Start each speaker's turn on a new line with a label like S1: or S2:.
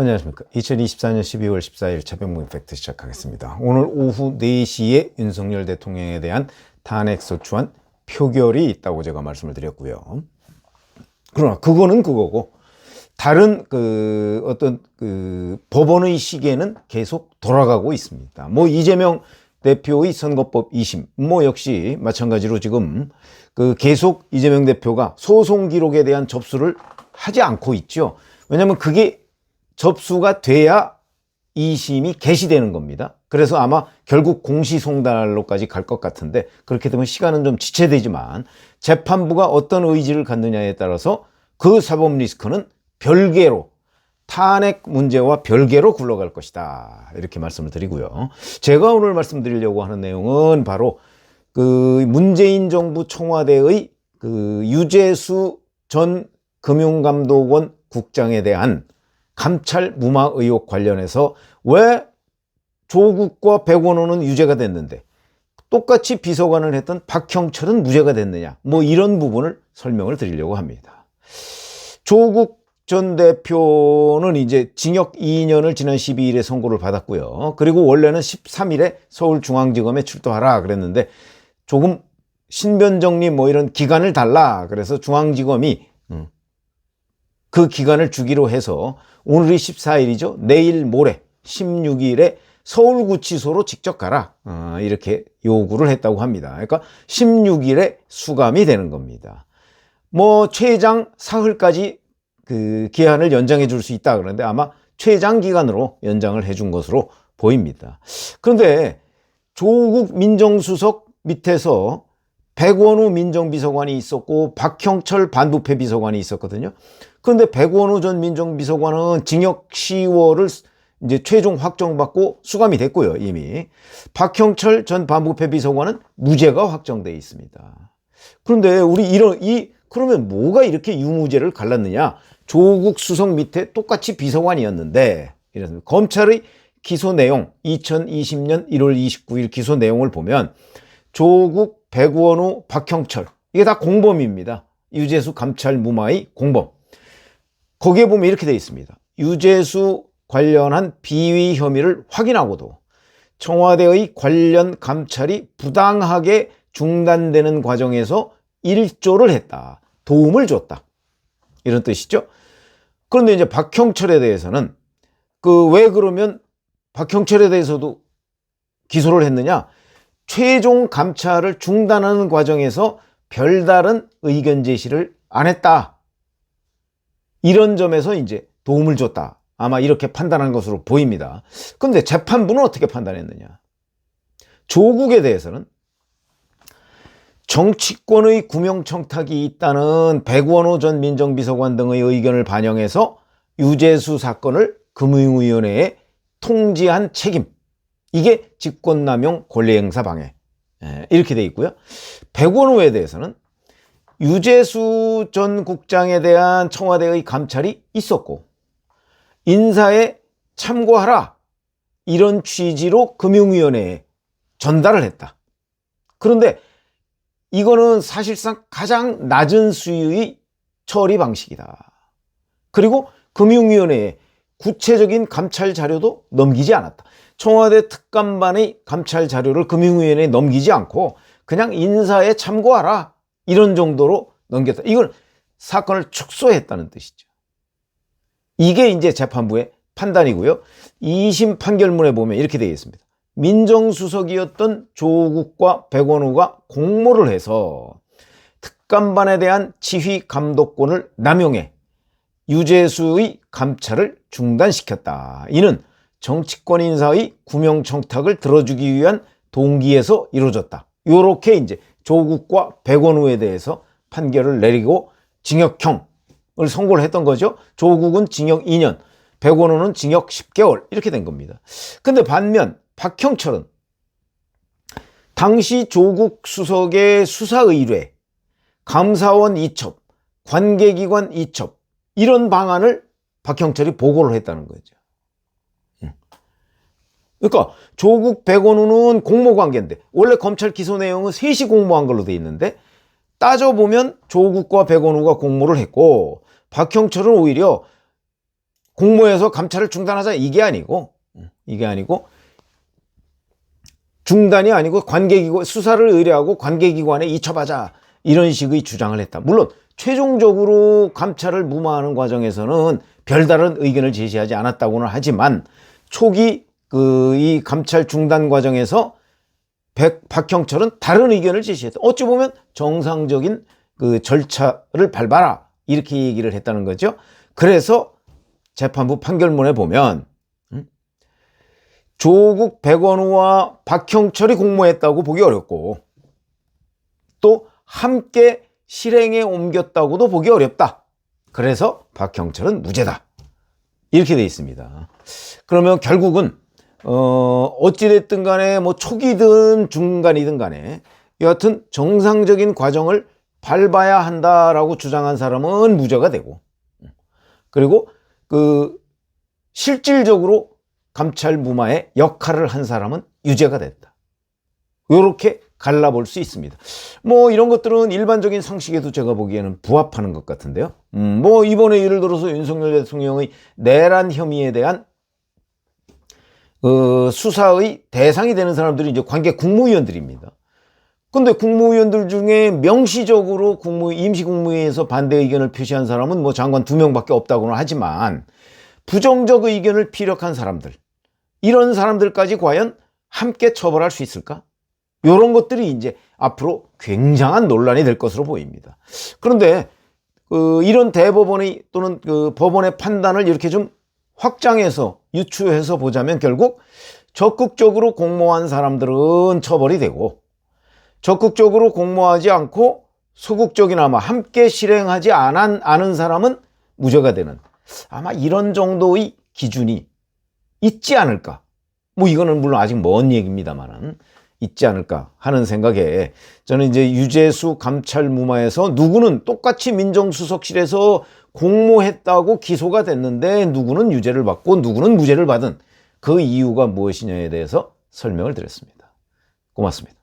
S1: 안녕하십니까. 2024년 12월 14일 최병무 임팩트 시작하겠습니다. 오늘 오후 4시에 윤석열 대통령에 대한 탄핵 소추안 표결이 있다고 제가 말씀을 드렸고요. 그러나 그거는 그거고 다른 그 어떤 그 법원의 시계는 계속 돌아가고 있습니다. 뭐 이재명 대표의 선거법 2심 뭐 역시 마찬가지로 지금 그 계속 이재명 대표가 소송 기록에 대한 접수를 하지 않고 있죠. 왜냐하면 그게 접수가 돼야 2심이 개시되는 겁니다. 그래서 아마 결국 공시송달로까지 갈 것 같은데 그렇게 되면 시간은 좀 지체되지만 재판부가 어떤 의지를 갖느냐에 따라서 그 사법 리스크는 별개로 탄핵 문제와 별개로 굴러갈 것이다. 이렇게 말씀을 드리고요. 제가 오늘 말씀드리려고 하는 내용은 바로 그 문재인 정부 청와대의 그 유재수 전 금융감독원 국장에 대한 감찰 무마 의혹 관련해서 왜 조국과 백원호는 유죄가 됐는데 똑같이 비서관을 했던 박형철은 무죄가 됐느냐 뭐 이런 부분을 설명을 드리려고 합니다. 조국 전 대표는 이제 징역 2년을 지난 12일에 선고를 받았고요. 그리고 원래는 13일에 서울중앙지검에 출두하라 그랬는데 조금 신변정리 뭐 이런 기간을 달라 그래서 중앙지검이 음, 그 기간을 주기로 해서 오늘이 14일이죠. 내일 모레 16일에 서울구치소로 직접 가라. 어, 이렇게 요구를 했다고 합니다. 그러니까 16일에 수감이 되는 겁니다. 뭐 최장 사흘까지 그 기한을 연장해 줄 수 있다 그러는데 아마 최장 기간으로 연장을 해 준 것으로 보입니다. 그런데 조국 민정수석 밑에서 백원우 민정비서관이 있었고 박형철 반부패 비서관이 있었거든요. 그런데 백원우 전 민정비서관은 징역 10월을 이제 최종 확정받고 수감이 됐고요, 이미. 박형철 전 반부패 비서관은 무죄가 확정돼 있습니다. 그런데 우리 이런 이 그러면 뭐가 이렇게 유무죄를 갈랐느냐? 조국 수석 밑에 똑같이 비서관이었는데 이래서 검찰의 기소 내용 2020년 1월 29일 기소 내용을 보면 조국, 백원우, 박형철 이게 다 공범입니다. 유재수 감찰 무마의 공범. 거기에 보면 이렇게 되어 있습니다. 유재수 관련한 비위 혐의를 확인하고도 청와대의 관련 감찰이 부당하게 중단되는 과정에서 일조를 했다. 도움을 줬다. 이런 뜻이죠. 그런데 이제 박형철에 대해서는 그 왜 그러면 박형철에 대해서도 기소를 했느냐? 최종 감찰을 중단하는 과정에서 별다른 의견 제시를 안 했다. 이런 점에서 이제 도움을 줬다. 아마 이렇게 판단한 것으로 보입니다. 그런데 재판부는 어떻게 판단했느냐? 조국에 대해서는 정치권의 구명청탁이 있다는 백원호 전 민정비서관 등의 의견을 반영해서 유재수 사건을 금융위원회에 통지한 책임. 이게 직권남용 권리행사 방해. 예, 이렇게 돼 있고요. 백원호에 대해서는 유재수 전 국장에 대한 청와대의 감찰이 있었고 인사에 참고하라 이런 취지로 금융위원회에 전달을 했다. 그런데 이거는 사실상 가장 낮은 수위의 처리 방식이다. 그리고 금융위원회에 구체적인 감찰 자료도 넘기지 않았다. 청와대 특감반의 감찰 자료를 금융위원회에 넘기지 않고 그냥 인사에 참고하라 이런 정도로 넘겼다. 이걸 사건을 축소했다는 뜻이죠. 이게 이제 재판부의 판단이고요. 2심 판결문에 보면 이렇게 되어 있습니다. 민정수석이었던 조국과 백원우가 공모를 해서 특감반에 대한 지휘 감독권을 남용해 유재수의 감찰을 중단시켰다. 이는 정치권 인사의 구명 청탁을 들어주기 위한 동기에서 이루어졌다. 요렇게 이제 조국과 백원우에 대해서 판결을 내리고 징역형을 선고를 했던 거죠. 조국은 징역 2년, 백원우는 징역 10개월 이렇게 된 겁니다. 근데 반면 박형철은 당시 조국 수석의 수사 의뢰, 감사원 이첩, 관계기관 이첩 이런 방안을 박형철이 보고를 했다는 거죠. 그러니까 조국 백원우는 공모 관계인데 원래 검찰 기소 내용은 셋이 공모한 걸로 돼 있는데 따져보면 조국과 백원우가 공모를 했고 박형철은 오히려 공모해서 감찰을 중단하자 이게 아니고 이게 아니고 중단이 아니고 관계기관 수사를 의뢰하고 관계기관에 이첩하자 이런 식의 주장을 했다. 물론 최종적으로 감찰을 무마하는 과정에서는 별다른 의견을 제시하지 않았다고는 하지만 초기 그 이 감찰 중단 과정에서 백, 박형철은 다른 의견을 제시했다. 어찌 보면 정상적인 그 절차를 밟아라 이렇게 얘기를 했다는 거죠. 그래서 재판부 판결문에 보면 음, 조국 백원우와 박형철이 공모했다고 보기 어렵고 또 함께 실행에 옮겼다고도 보기 어렵다. 그래서 박형철은 무죄다. 이렇게 돼 있습니다. 그러면 결국은 어 어찌됐든 간에 뭐 초기든 중간이든 간에 여하튼 정상적인 과정을 밟아야 한다라고 주장한 사람은 무죄가 되고 그리고 그 실질적으로 감찰 무마의 역할을 한 사람은 유죄가 됐다. 이렇게 갈라볼 수 있습니다. 뭐 이런 것들은 일반적인 상식에도 제가 보기에는 부합하는 것 같은데요. 음, 뭐 이번에 예를 들어서 윤석열 대통령의 내란 혐의에 대한 어, 수사의 대상이 되는 사람들이 이제 관계 국무위원들입니다. 근데 국무위원들 중에 명시적으로 국무, 임시국무회에서 반대 의견을 표시한 사람은 뭐 장관 두 명밖에 없다고는 하지만 부정적 의견을 피력한 사람들, 이런 사람들까지 과연 함께 처벌할 수 있을까? 이런 것들이 이제 앞으로 굉장한 논란이 될 것으로 보입니다. 그런데 그 이런 대법원의 또는 그 법원의 판단을 이렇게 좀 확장해서 유추해서 보자면 결국 적극적으로 공모한 사람들은 처벌이 되고 적극적으로 공모하지 않고 소극적이나마 함께 실행하지 않은, 사람은 무죄가 되는 아마 이런 정도의 기준이 있지 않을까. 뭐 이거는 물론 아직 먼 얘기입니다만은 있지 않을까 하는 생각에 저는 이제 유재수 감찰 무마에서 누구는 똑같이 민정수석실에서 공모했다고 기소가 됐는데 누구는 유죄를 받고 누구는 무죄를 받은 그 이유가 무엇이냐에 대해서 설명을 드렸습니다. 고맙습니다.